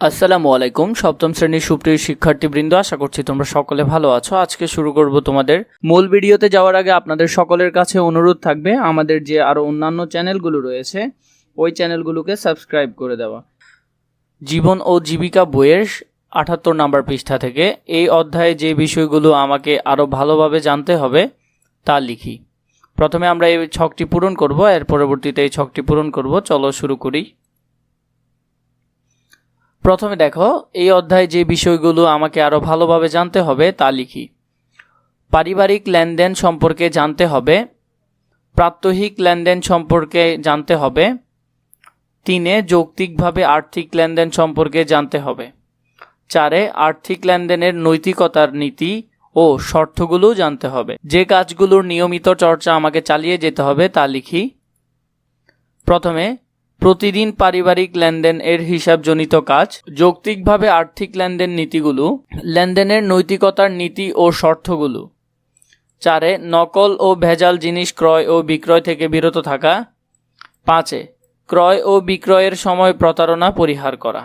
আসসালামু আলাইকুম, সপ্তম শ্রেণির সুপ্রিয় শিক্ষার্থীবৃন্দ, আশা করছি তোমরা সকলে ভালো আছো। আজকে শুরু করব তোমাদের মূল ভিডিওতে। যাওয়ার আগে আপনাদের সকলের কাছে অনুরোধ থাকবে, আমাদের যে আরও অন্যান্য চ্যানেলগুলো রয়েছে, ওই চ্যানেলগুলোকে সাবস্ক্রাইব করে দেওয়া। জীবন ও জীবিকা বইয়ের আটাত্তর নাম্বার পৃষ্ঠা থেকে এই অধ্যায়ে যে বিষয়গুলো আমাকে আরও ভালোভাবে জানতে হবে, তা লিখি। প্রথমে আমরা এই ছকটি পূরণ করব, এর পরবর্তীতে এই ছকটি পূরণ করব। চলো শুরু করি। প্রথমে দেখো, এই অধ্যায়ে যে বিষয়গুলো আমাকে আরও ভালোভাবে জানতে হবে, তা লিখি। পারিবারিক লেনদেন সম্পর্কে জানতে হবে, প্রাত্যহিক লেনদেন সম্পর্কে জানতে হবে, তিনে, যৌক্তিকভাবে আর্থিক লেনদেন সম্পর্কে জানতে হবে, চারে, আর্থিক লেনদেনের নৈতিকতার নীতি ও শর্তগুলো জানতে হবে। যে কাজগুলোর নিয়মিত চর্চা আমাকে চালিয়ে যেতে হবে, তা লিখি। প্রথমে প্রতিদিন পারিবারিক লেনদেন এর হিসাবজনিত কাজ, যৌক্তিকভাবে আর্থিক লেনদেন নীতিগুলো, লেনদেনের নৈতিকতার নীতি ও শর্তগুলো। চারে, নকল ও ভেজাল জিনিস ক্রয় ও বিক্রয় থেকে বিরত থাকা। পাঁচে, ক্রয় ও বিক্রয়ের সময় প্রতারণা পরিহার করা।